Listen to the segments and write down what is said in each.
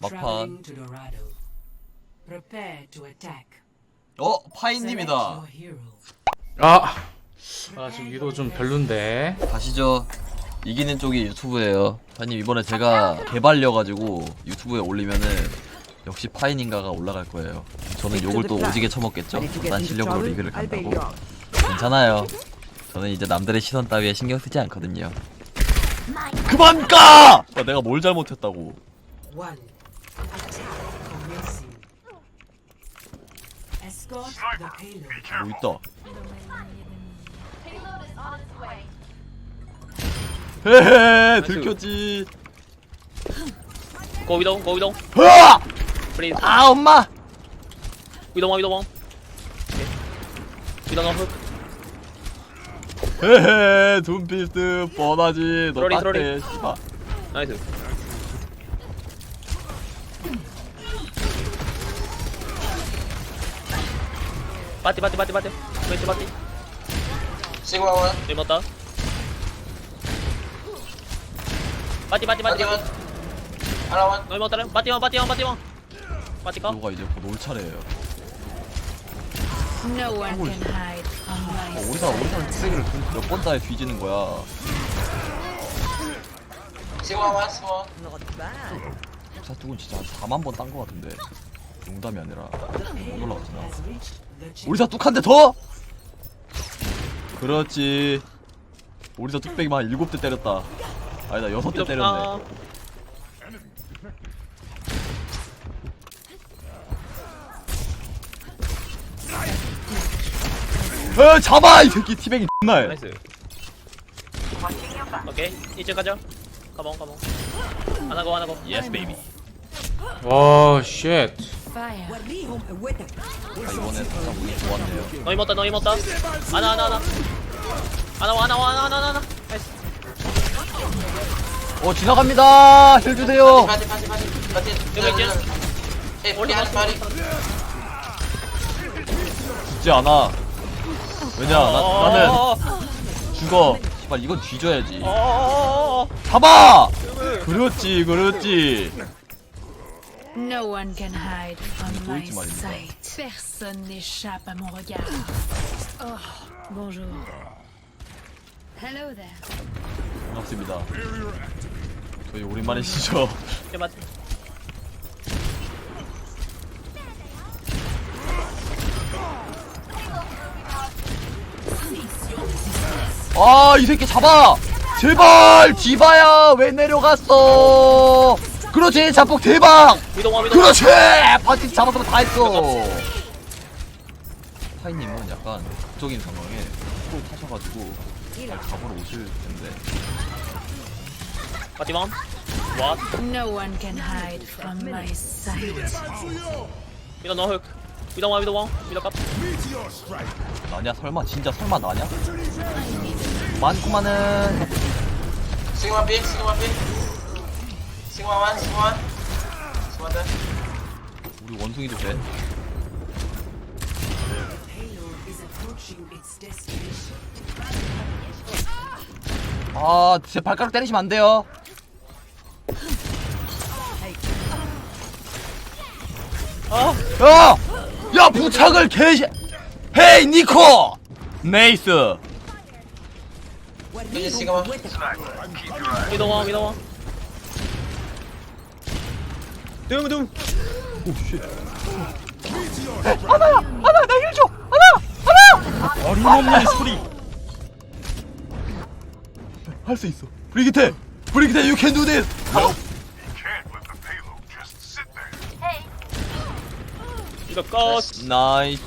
막판. 어 hero. 아, 아 지금 위도 좀 별론데. 가시죠. 이기는 쪽이 유튜브예요. 파이님 이번에 제가 개발려가지고 유튜브에 올리면은 역시 파이닌가가 올라갈 거예요. 저는 욕을 또 오지게 처먹겠죠? 난 실력으로 리뷰를 간다고. 괜찮아요. 저는 이제 남들의 시선 따위에 신경 쓰지 않거든요. 그만 까! 아, 내가 뭘 잘못했다고 뭐 있다. 헤헤 들켰지. 고 위동 고 위동 으아! 아 엄마! 위동 원 위동 원 위동 원 헤헤 둠피스트 뻔하지. 너. 씨발. 나이스 빠띠 빠띠 빠띠 빠띠. 왼쪽 빠띠. 시그마 원 리모다. 빠띠 빠띠 빠띠. 바디원 하나원 너희 못다른 빠띠 원 빠띠 원 빠띠 원. 빠띠 까 누가 이제 곧 올 차례예요. No one can hide from my 어, 우리가 우리가 쓰레기를 몇번 따에 뒤지는 거야. 시그마 원 시그마 원 사투군 진짜 한 4만 번 딴 거 같은데 농담이 아니라 못 올라갔잖아 Has reached the chip. 우리 사 뚝 한대 더? 그렇지. 우리 사뚝 빼기만 한 7대 때렸다. 아니다 6대 때렸네. 아, 에 잡아 이 새끼. 존나 해. 나이스. 오케이 이제 가자 가봉 가봉 하나고 하나고 예스 베이비 와, 쉣. 아, 이번에 살짝 운이 좋았네요 너희 못다 너희 못다. 하나 하나 하나. 하나 와, 하나 와, 하나 하나 하나 나이스 어 지나갑니다. 힐 주세요. 여기 있지? 바디 죽지 않아. 왜냐 나, 나는 어어어어 죽어. 씨발 이건 뒤져야지. 어어어어. 잡아! 그렇지 그렇지 No one can hide from my sight. Personne n'échappe à mon regard. Oh, bonjour. Hello there. 반갑습니다 저희 오랜만이시죠 이제 맞아 이 새끼 잡아 제발 디바야 왜 내려갔어 그렇지 자폭 대박! 위동와 위동 그렇지! 파티 잡았으면 다 했어. 파이님은 약간 극적인 상황에 또 타셔가지고 잘 잡으러 오실 텐데. 빠띠원 왓? No one can hide from my sight. 위동 너흑 위동와 위동와. 위동 깝. 나냐? 설마 진짜 설마 나냐? 많구만은. 시그마 B 시그마 B 원 시그마 원 우리 원숭이도 돼. 아, 제 발가락 때리시면 안 돼요. 아 야! 야, 부착을 개시! 헤이, 니코! 네이스! 이제 시그마 위동와 위동 와 둥둥 하나, 나힐 줘! 하나! 하나! 어림없는 소리! 할 수 있어. 브리기테! 브리기테, you can do this! 이거 컷 나이스.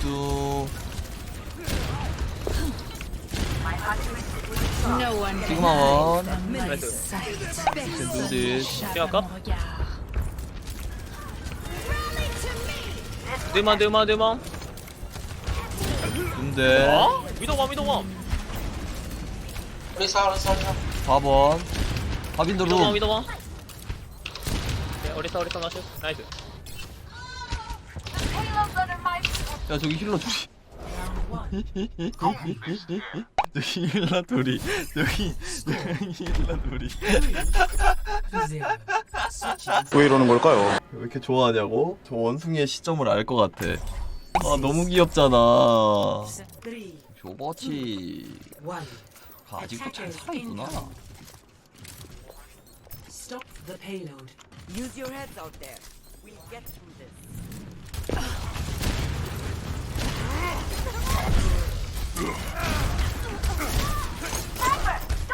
No one can Sigma one. hide from my Right. sight. do this. 드만 드만 드만 근데, 어? 위동와 우리 사 우리 사 우리 사 4번. 하빈드 위동와 룸. 위동와 네 어리사 어리사 나이스 나이스 야, 저기 힐러 둘이. 저기 힐러 둘이. 저기, 저기 힐러 둘이. 왜 이러는 걸까요? 왜 이렇게 좋아하냐고? 저 원숭이의 시점을 알 것 같아. 아 너무 귀엽잖아. 교버치. 아직도 잘 살아있구나. Stop the payload. Use your heads out there. We'll get through this.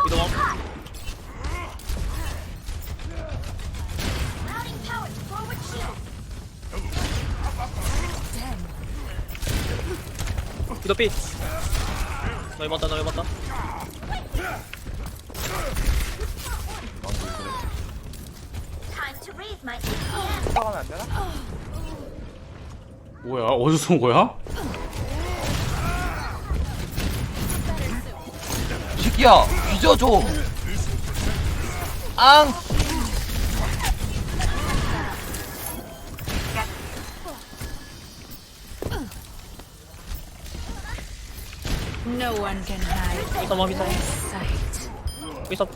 위도 위도 삐. 너희 맞다 너희 맞다. 뭐야 어디서 온 거야? 이 새끼야 뒤져줘. 앙. No one can hide 원 위도 원. sight. 위도.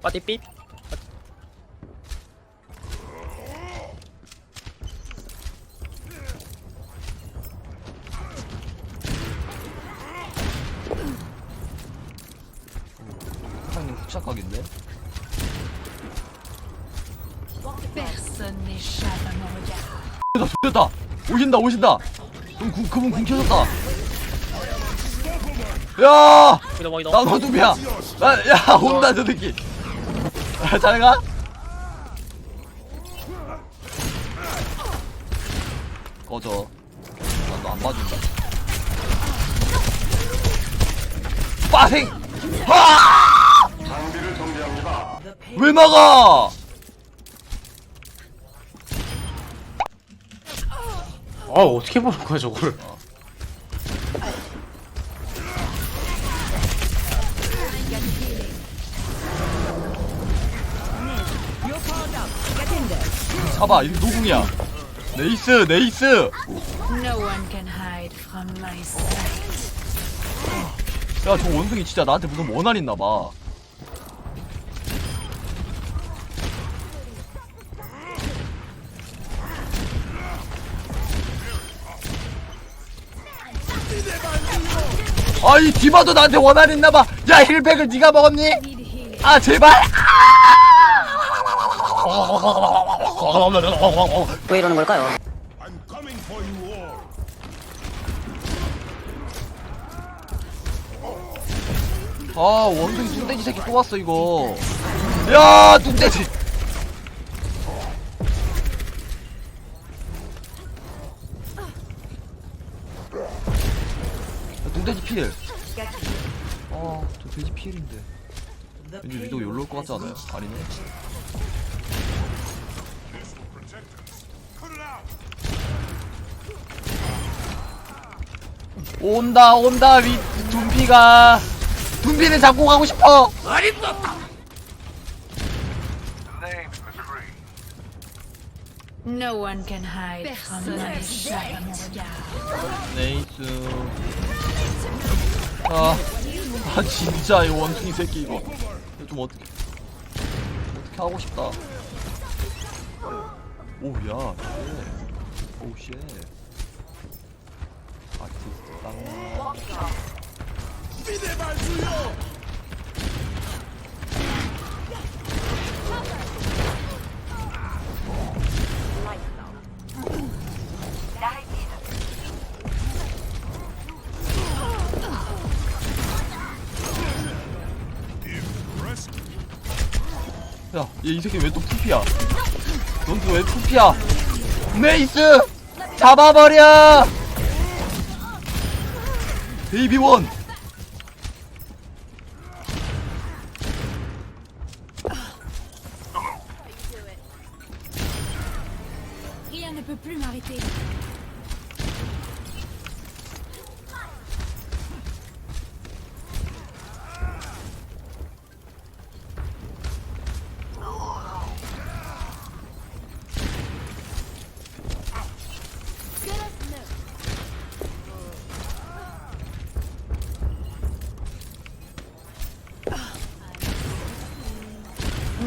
빠디 삐. 오신다 오신다. 그럼 구, 그분 궁 켜졌다. 야. 위도. 나도 두비야. 나, 야 온다 저 새끼. 아, 잘 가. 꺼져. 나도 안 봐준다. 빠생. 아! 왜 막아? 아 어떻게 보는 거야 저거를? 잡아 이거 노궁이야. 네이스 네이스. No one can hide from my sight. 야 저 원숭이 진짜 나한테 무슨 원한 있나 봐. 아이 디바도 나한테 원한 있나 봐. 야 힐백을 네가 먹었니? 아 제발. 왜 이러는 걸까요? 아 원숭이 뚱돼지 새끼 또 왔어 이거. 야 뚱돼지. 필인데. 왠지 위도 열로 올것 같지 않아요? 아니네. 온다 온다 위 둠피가 둠피는 잡고 가고 싶어. No one can hide from my regard. 네이스. 아, 아 진짜 이 원숭이 새끼 이거. 이거 좀 어떻게 어떻게 하고 싶다. 오야, 쉣. 오 쉣. 아티스트 땅. 야, 얘 이 새끼 왜 또 푸피야? 넌 또 왜 푸피야? 네이스! 잡아버려! 베이비 원! Rien ne peut plus m'arrêter.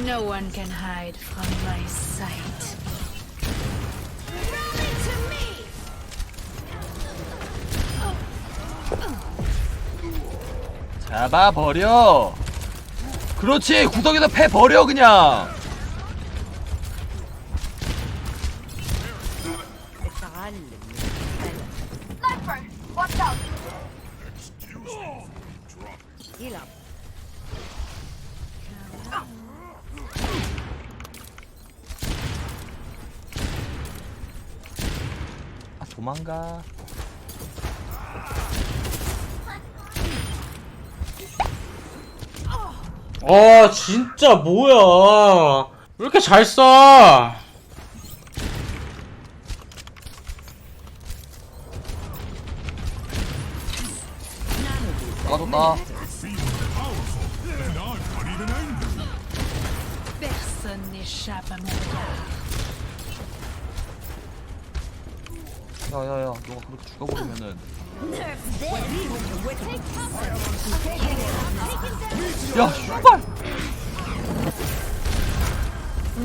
No one can hide from my sight. 잡아버려 그렇지 구석에서 패 버려 그냥 Watch out! Heal up. 아 도망가 아 진짜 뭐야 왜 이렇게 잘 쏴? 까졌다 Personne n'échappe à mon regard. 야야야 너가 그렇게 죽어버리면은 야 씨발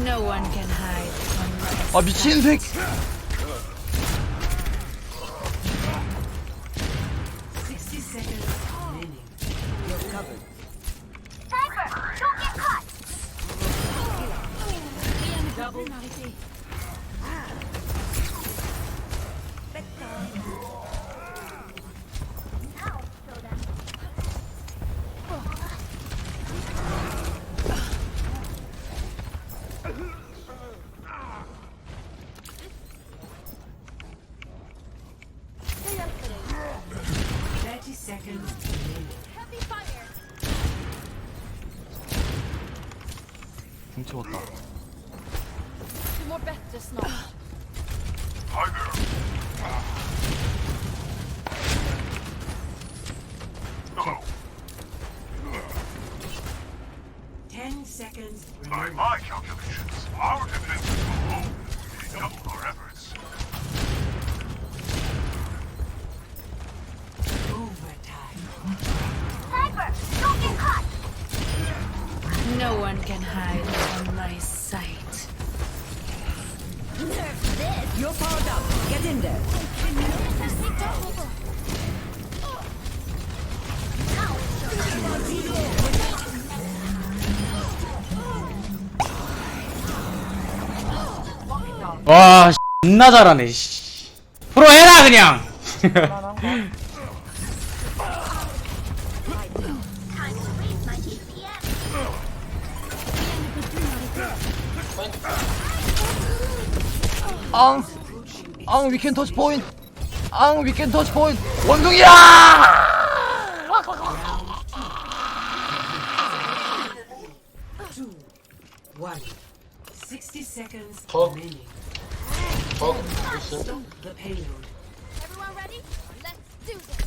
No one can hide from my 아 미친 새끼 60 seconds remaining. Sniper! 궁 채웠다 Two more bets just now. Ten seconds remaining. my calculations, No one can hide from my sight. You're powered up. Get in there. 와 존나 잘하네 씨. 프로 해라 그냥 앙! 앙 위켄 터치 포인트! 앙 위켄 터치 포인트! 원숭이야! One. 60 seconds Oh. remaining. 어? the payload. Everyone ready? Let's do this!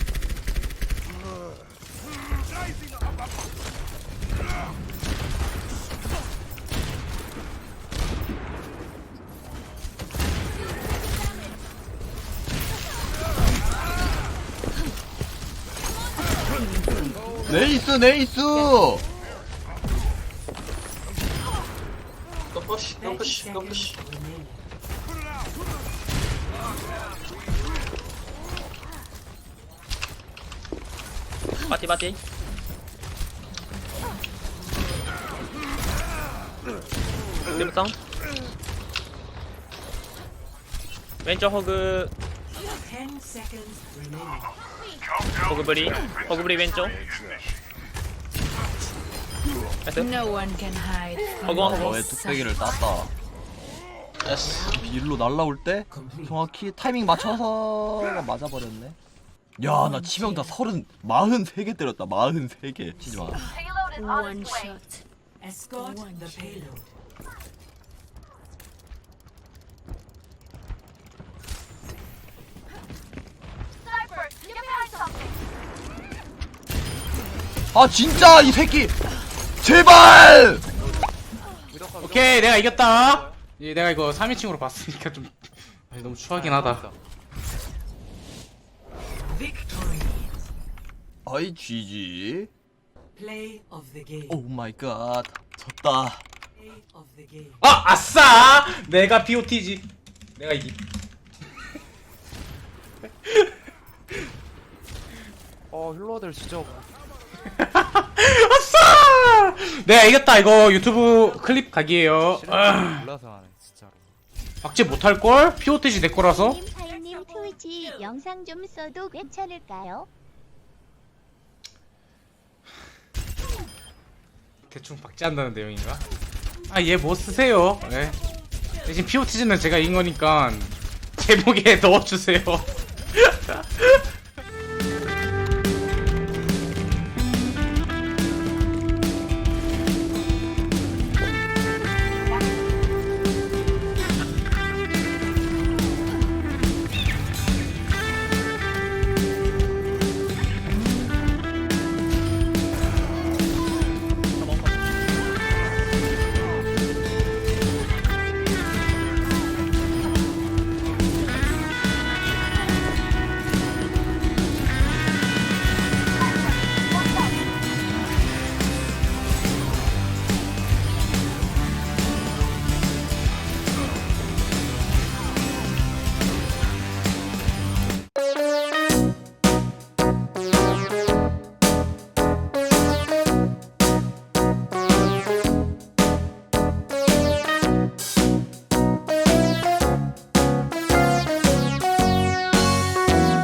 네이스 네이스! 또 푸시 또30 푸시 또 푸시 seconds remaining. 바티 바티 뜸성 왼쪽 호그 Ten seconds remaining. 호그 브리 호그 브리 왼쪽 나이스 No one can hide from 허공, my 너의 sight. 뚝배기를 땄다 예스 일로 날라올 때 정확히 타이밍 맞춰서가 맞아버렸네 야 나 치명타 서른 마흔 세 개 때렸다 마흔 세개 치지마 One shot. Escort the payload. Sniper! Get behind something! 아 진짜 이 새끼. 제발! 오케이 내가 이겼다. 예, 내가 이거 3인칭으로 봤으니까 좀 아니, 너무 추하긴 하다. Victory. 아이 GG Play of the game. 오 마이 갓 졌다. Of the game. 아 아싸! 내가 POT지. 내가 이기. 어 힐러들 진짜 아싸 내가 이겼다 이거 유튜브 클립 각이에요 아, 몰라서 하네 진짜로 박제 못할걸? POTG 내 거라서 님 파이님 트위치 영상 좀 써도 괜찮을까요? 대충 박제한다는 내용인가? 아 얘 뭐 쓰세요 네. 대신 POTG는 제가 이긴 거니까 제목에 넣어주세요